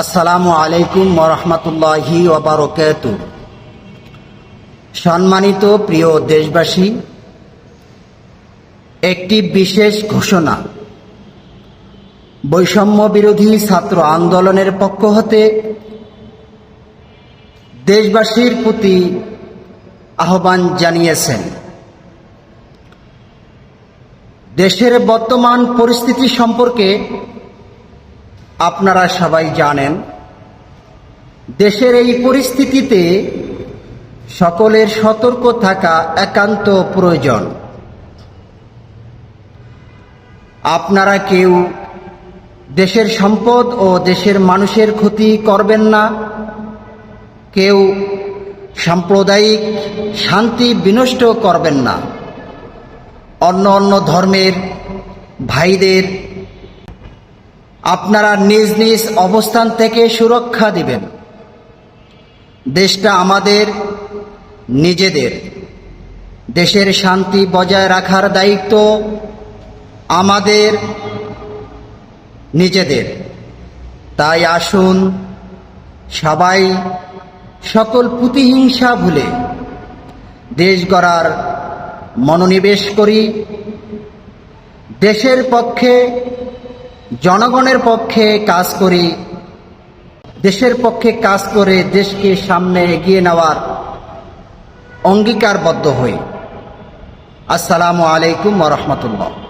আসসালামু আলাইকুম মরহমতুল্লাহি ওবরকাত সম্মানিত প্রিয় দেশবাসী, একটি বিশেষ ঘোষণা। বৈষম্য বিরোধী ছাত্র আন্দোলনের পক্ষ হতে দেশবাসীর প্রতি আহ্বান জানিয়েছেন। দেশের বর্তমান পরিস্থিতি সম্পর্কে আপনারা সবাই জানেন, দেশের এই পরিস্থিতিতে সকলের সতর্ক থাকা একান্ত প্রয়োজন। আপনারা কেউ দেশের সম্পদ ও দেশের মানুষের ক্ষতি করবেন না। কেউ সাম্প্রদায়িক শান্তি বিনষ্ট করবেন না। অন্য অন্য ধর্মের ভাইদের আপনারা নিজ নিজ অবস্থান থেকে সুরক্ষা দিবেন। দেশটা আমাদের, নিজেদের। দেশের শান্তি বজায় রাখার দায়িত্ব আমাদের, নিজেদের। তাই আসুন সবাই সকল প্রতিহিংসা ভুলে দেশ গড়ার মনোনিবেশ করি। দেশের পক্ষে জনগণের পক্ষে কাজ করি, দেশের পক্ষে কাজ করে দেশকে সামনে এগিয়ে নেওয়ার অঙ্গীকারবদ্ধ হই। আসসালামু আলাইকুম রহমতুল্লাহ।